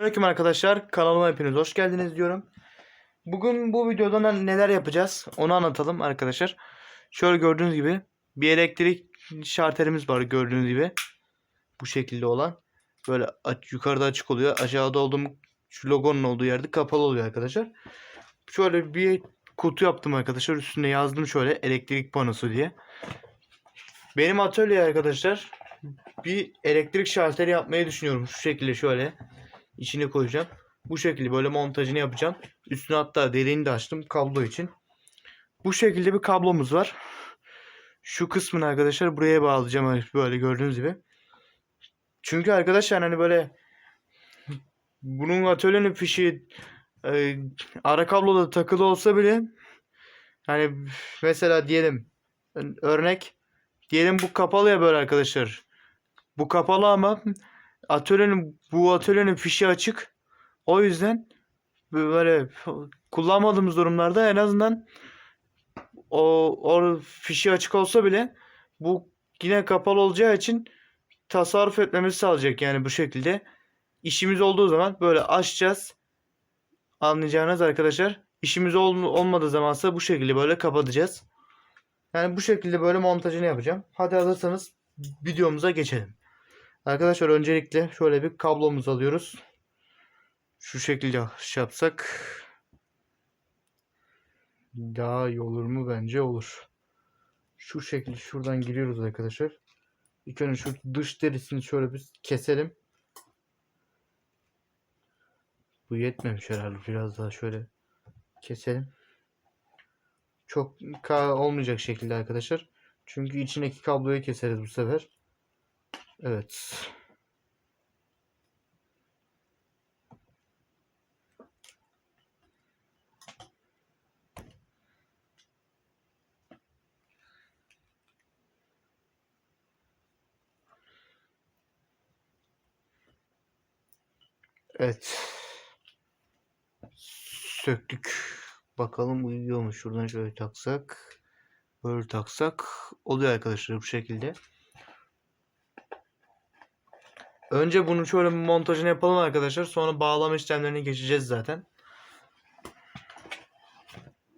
Selamünaleyküm arkadaşlar. Kanalıma hepiniz hoş geldiniz diyorum. Bugün bu videoda ne- neler yapacağız onu anlatalım arkadaşlar. Şöyle gördüğünüz gibi bir elektrik şarterimiz var gördüğünüz gibi. Bu şekilde olan. Böyle aç, yukarıda açık oluyor. Aşağıda olduğum şu logonun olduğu yerde kapalı oluyor arkadaşlar. Şöyle bir kutu yaptım arkadaşlar. Üstünde yazdım şöyle elektrik panosu diye. Benim atölye arkadaşlar bir elektrik şalteri yapmayı düşünüyorum. Şu şekilde şöyle içine koyacağım. Bu şekilde böyle montajını yapacağım. Üstüne hatta deliğini de açtım kablo için. Bu şekilde bir kablomuz var. Şu kısmını arkadaşlar buraya bağlayacağım hani böyle gördüğünüz gibi. Çünkü arkadaşlar hani böyle bunun atölyenin fişi e, ara kabloda takılı olsa bile hani mesela diyelim örnek diyelim bu kapalı ya böyle arkadaşlar. Bu kapalı ama atölyenin bu atölyenin fişi açık. O yüzden böyle kullanmadığımız durumlarda en azından o, o fişi açık olsa bile bu yine kapalı olacağı için tasarruf etmemizi sağlayacak yani bu şekilde. İşimiz olduğu zaman böyle açacağız. Anlayacağınız arkadaşlar. İşimiz ol, olmadığı zamansa bu şekilde böyle kapatacağız. Yani bu şekilde böyle montajını yapacağım. Hadi hazırsanız videomuza geçelim. Arkadaşlar öncelikle şöyle bir kablomuzu alıyoruz. Şu şekilde şey yapsak daha iyi olur mu? Bence olur. Şu şekilde şuradan giriyoruz arkadaşlar. İlk önce şu dış derisini şöyle bir keselim. Bu yetmemiş herhalde. Biraz daha şöyle keselim. Çok olmayacak şekilde arkadaşlar. Çünkü içindeki kabloyu keseriz bu sefer. Evet. Evet. Söktük. Bakalım uyuyor mu? Şuradan şöyle taksak. Böyle taksak. Oluyor arkadaşlar bu şekilde. Önce bunun şöyle bir montajını yapalım arkadaşlar. Sonra bağlama işlemlerine geçeceğiz zaten.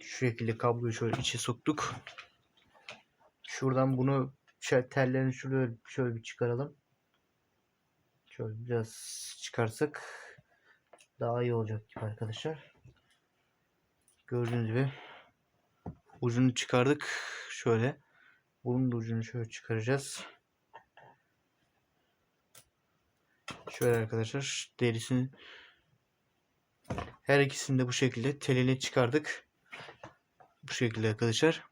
Şu şekilde kabloyu şöyle içe soktuk. Şuradan bunu tellerini şöyle, şöyle bir çıkaralım. Şöyle biraz çıkarsak daha iyi olacak gibi arkadaşlar. Gördüğünüz gibi ucunu çıkardık. Şöyle. Bunun da ucunu şöyle çıkaracağız. Şöyle arkadaşlar derisini her ikisini de bu şekilde telini çıkardık. Bu şekilde arkadaşlar.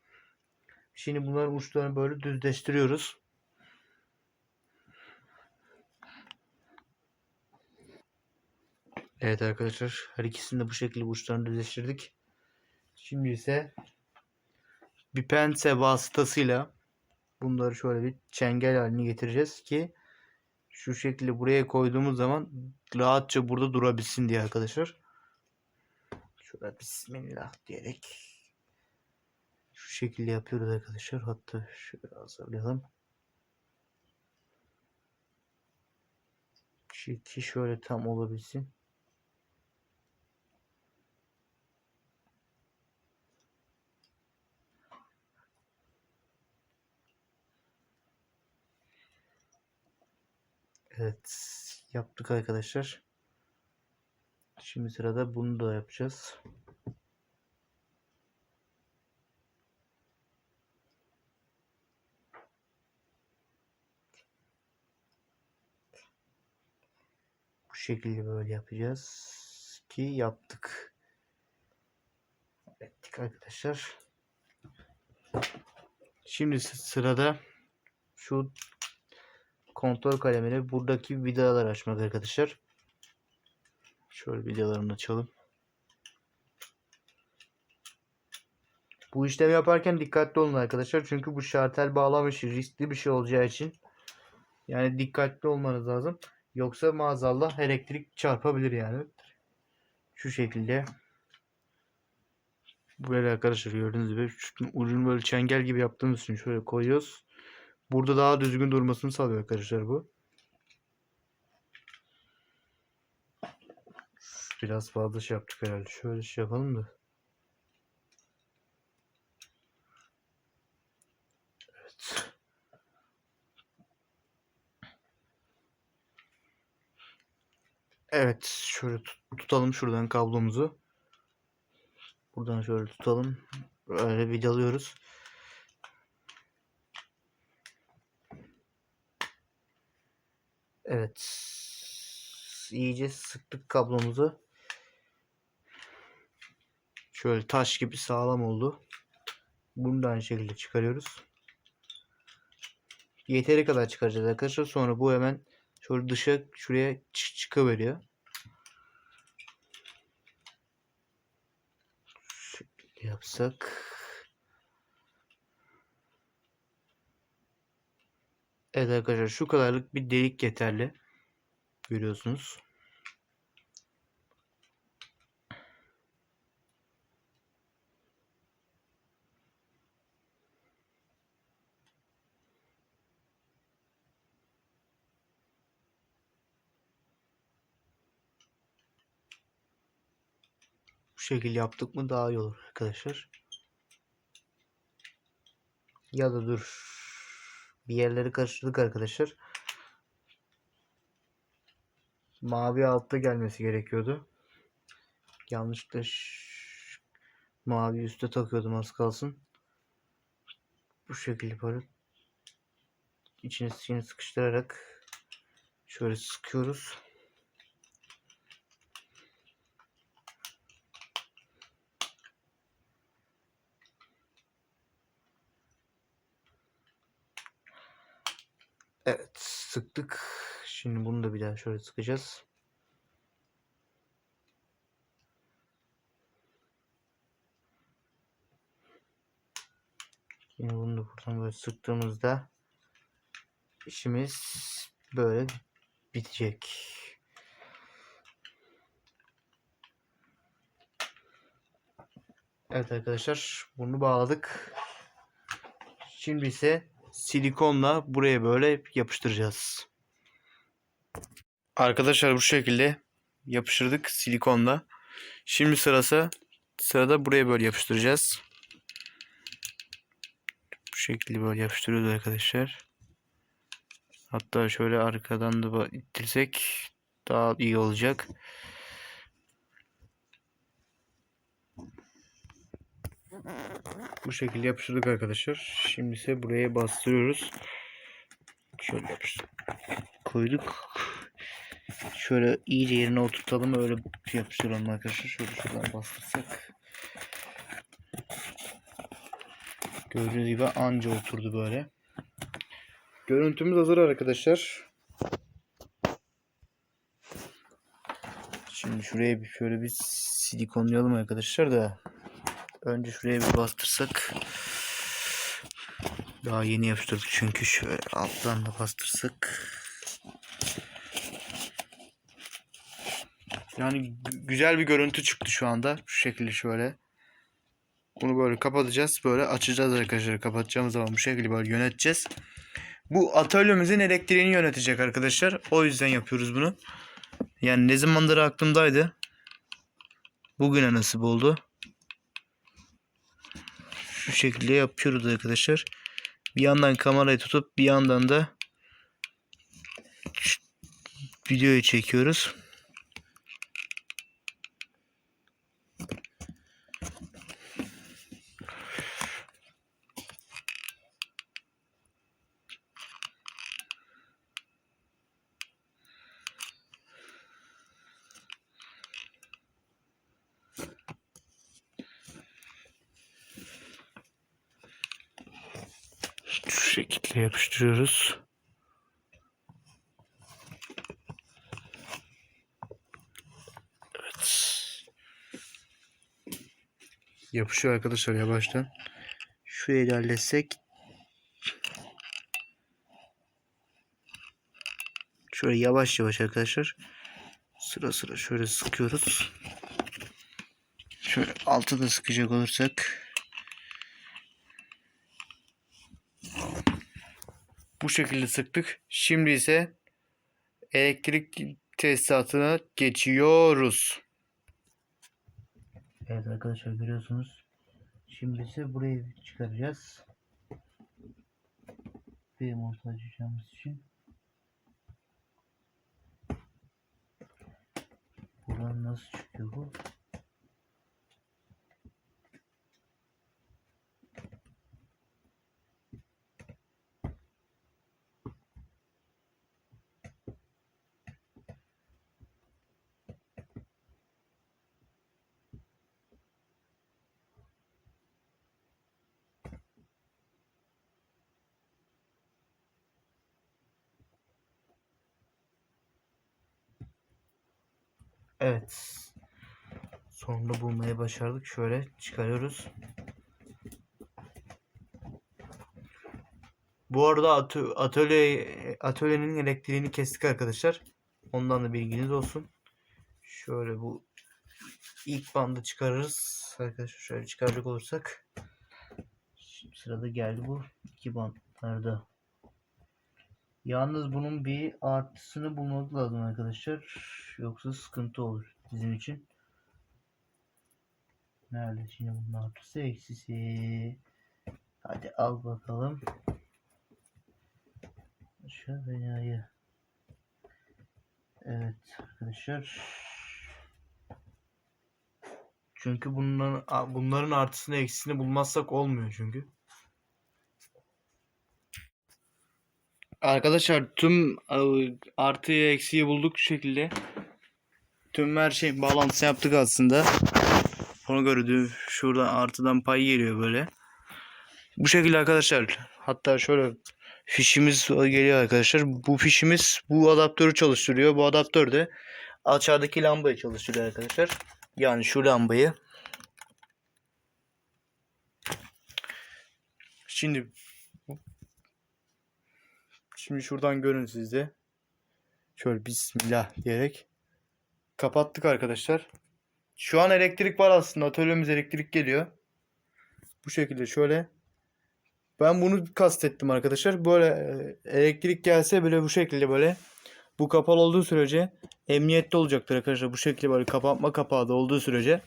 Şimdi bunların uçlarını böyle düzleştiriyoruz. Evet arkadaşlar her ikisini de bu şekilde uçlarını düzleştirdik. Şimdi ise bir pense vasıtasıyla bunları şöyle bir çengel haline getireceğiz ki şu şekilde buraya koyduğumuz zaman rahatça burada durabilsin diye arkadaşlar. Şöyle bismillah diyerek şu şekilde yapıyoruz arkadaşlar. Hatta şöyle hazırlayalım. Ki şöyle tam olabilsin. Evet yaptık arkadaşlar. Şimdi sırada bunu da yapacağız. Bu şekilde böyle yapacağız ki yaptık. Ettik arkadaşlar. Şimdi sırada şu kontrol kalemini buradaki vidalar açmak arkadaşlar. Şöyle vidalarını açalım. Bu işlemi yaparken dikkatli olun arkadaşlar. Çünkü bu şartel bağlama işi riskli bir şey olacağı için yani dikkatli olmanız lazım. Yoksa maazallah elektrik çarpabilir yani. Şu şekilde. Böyle arkadaşlar gördüğünüz gibi ucunu böyle çengel gibi yaptığımız için şöyle koyuyoruz. Burada daha düzgün durmasını sağlıyor arkadaşlar bu. biraz fazla şey yaptık herhalde. Şöyle şey yapalım da. Evet. Evet, şöyle tut- tutalım şuradan kablomuzu. Buradan şöyle tutalım. Böyle vidalıyoruz. Evet. İyice sıktık kablomuzu. Şöyle taş gibi sağlam oldu. Bunu da aynı şekilde çıkarıyoruz. Yeteri kadar çıkaracağız arkadaşlar. Sonra bu hemen şöyle dışa şuraya çı- çıkıveriyor. Yapsak. Evet arkadaşlar şu kadarlık bir delik yeterli. Görüyorsunuz. Bu şekilde yaptık mı daha iyi olur arkadaşlar. Ya da dur. Bir yerleri karıştırdık arkadaşlar. Mavi altta gelmesi gerekiyordu. Yanlışlıkla mavi üstte takıyordum az kalsın. Bu şekilde böyle içine sıkıştırarak şöyle sıkıyoruz. Evet sıktık. Şimdi bunu da bir daha şöyle sıkacağız. Yine bunu da buradan böyle sıktığımızda işimiz böyle bitecek. Evet arkadaşlar bunu bağladık. Şimdi ise silikonla buraya böyle yapıştıracağız. Arkadaşlar bu şekilde yapıştırdık silikonla. Şimdi sırası sırada buraya böyle yapıştıracağız. Bu şekilde böyle yapıştırıyoruz arkadaşlar. Hatta şöyle arkadan da ittirsek daha iyi olacak. Bu şekilde yapıştırdık arkadaşlar. Şimdi ise buraya bastırıyoruz. Şöyle yapıştır. Koyduk. Şöyle iyice yerine oturtalım. Öyle yapıştıralım arkadaşlar. Şöyle şuradan bastırsak. Gördüğünüz gibi anca oturdu böyle. Görüntümüz hazır arkadaşlar. Şimdi şuraya bir şöyle bir silikonlayalım arkadaşlar da. Önce şuraya bir bastırsak. Daha yeni yapıştırdık çünkü şöyle alttan da bastırsak. Yani gü- güzel bir görüntü çıktı şu anda. Şu şekilde şöyle. Bunu böyle kapatacağız. Böyle açacağız arkadaşlar. Kapatacağımız zaman bu şekilde böyle yöneteceğiz. Bu atölyemizin elektriğini yönetecek arkadaşlar. O yüzden yapıyoruz bunu. Yani ne zamandır aklımdaydı. Bugüne nasip oldu. Şu şekilde yapıyoruz arkadaşlar. Bir yandan kamerayı tutup bir yandan da videoyu çekiyoruz. Şekilde yapıştırıyoruz. Evet. Yapışıyor arkadaşlar yavaştan. Şurayı ilerletsek. Şöyle yavaş yavaş arkadaşlar. Sıra sıra şöyle sıkıyoruz. Şöyle altı da sıkacak olursak. Bu şekilde sıktık. Şimdi ise elektrik tesisatına geçiyoruz. Evet arkadaşlar görüyorsunuz. Şimdi ise burayı çıkaracağız. Bir montajlayacağımız için. Buradan nasıl çıkıyor bu? Evet. Sonunda bulmayı başardık. Şöyle çıkarıyoruz. Bu arada atö- atölye atölyenin elektriğini kestik arkadaşlar. Ondan da bilginiz olsun. Şöyle bu ilk bandı çıkarırız. Arkadaşlar şöyle çıkaracak olursak. Şimdi sırada geldi bu iki bantlarda. Yalnız bunun bir artısını bulmak lazım arkadaşlar. Yoksa sıkıntı olur bizim için. Nerede şimdi bunun artısı eksisi? Hadi al bakalım. Şu binayı. Evet arkadaşlar. Çünkü bunların bunların artısını eksisini bulmazsak olmuyor çünkü. Arkadaşlar tüm artıyı eksiği bulduk şu şekilde. Tüm her şeyin bağlantısını yaptık aslında. Göre de şuradan artıdan pay geliyor böyle. Bu şekilde arkadaşlar. Hatta şöyle fişimiz geliyor arkadaşlar. Bu fişimiz bu adaptörü çalıştırıyor. Bu adaptör de aşağıdaki lambayı çalıştırıyor arkadaşlar. Yani şu lambayı. Şimdi Şimdi şuradan görün siz de. Şöyle bismillah diyerek kapattık arkadaşlar. Şu an elektrik var aslında. Atölyemiz elektrik geliyor. Bu şekilde şöyle. Ben bunu kastettim arkadaşlar. Böyle e, elektrik gelse bile bu şekilde böyle bu kapalı olduğu sürece emniyette olacaktır arkadaşlar. Bu şekilde böyle kapatma kapağı da olduğu sürece.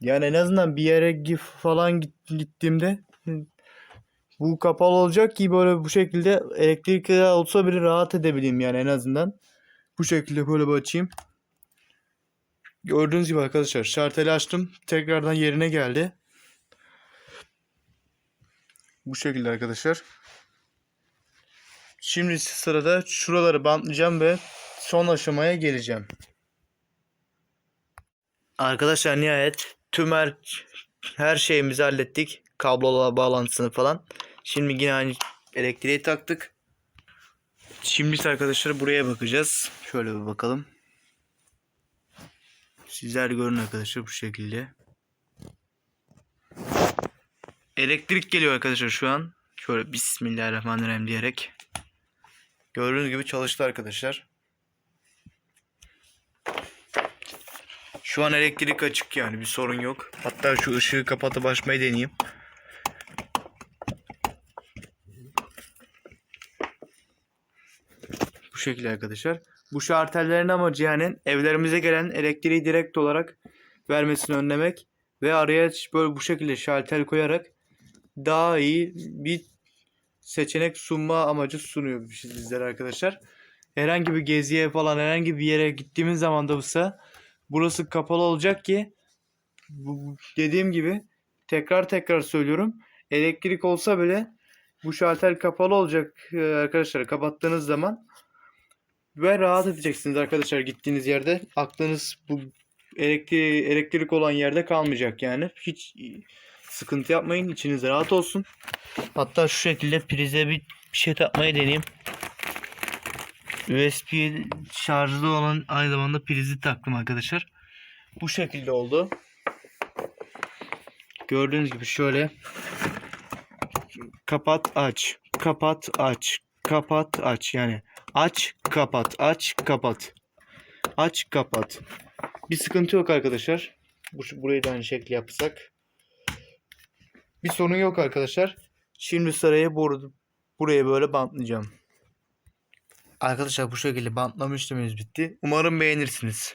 Yani en azından bir yere falan gittiğimde bu kapalı olacak ki böyle bu şekilde elektrik olsa bile rahat edebileyim yani en azından. Bu şekilde böyle bir açayım. Gördüğünüz gibi arkadaşlar şarteli açtım. Tekrardan yerine geldi. Bu şekilde arkadaşlar. Şimdi sırada şuraları bantlayacağım ve son aşamaya geleceğim. Arkadaşlar nihayet tüm her, her şeyimizi hallettik. Kablola bağlantısını falan. Şimdi yine aynı elektriği taktık. Şimdi arkadaşlar buraya bakacağız. Şöyle bir bakalım. Sizler görün arkadaşlar bu şekilde. Elektrik geliyor arkadaşlar şu an. Şöyle Bismillahirrahmanirrahim diyerek. Gördüğünüz gibi çalıştı arkadaşlar. Şu an elektrik açık yani bir sorun yok. Hatta şu ışığı kapatıp açmayı deneyeyim. Şekilde arkadaşlar. Bu şartellerin amacı yani evlerimize gelen elektriği direkt olarak vermesini önlemek ve araya böyle bu şekilde şalter koyarak daha iyi bir seçenek sunma amacı sunuyor bizlere arkadaşlar. Herhangi bir geziye falan herhangi bir yere gittiğimiz zaman da ise burası kapalı olacak ki bu dediğim gibi tekrar tekrar söylüyorum. Elektrik olsa bile bu şalter kapalı olacak e, arkadaşlar. Kapattığınız zaman ve rahat edeceksiniz arkadaşlar gittiğiniz yerde. Aklınız bu elektrik, elektrik olan yerde kalmayacak yani. Hiç sıkıntı yapmayın. İçiniz rahat olsun. Hatta şu şekilde prize bir şey takmayı deneyeyim. USB şarjlı olan aynı zamanda prizi taktım arkadaşlar. Bu şekilde oldu. Gördüğünüz gibi şöyle kapat aç kapat aç kapat aç yani aç kapat. Aç kapat. Aç kapat. Bir sıkıntı yok arkadaşlar. Bu, burayı da aynı şekilde yapsak. Bir sorun yok arkadaşlar. Şimdi sıraya bur buraya böyle bantlayacağım. Arkadaşlar bu şekilde bantlama bitti. Umarım beğenirsiniz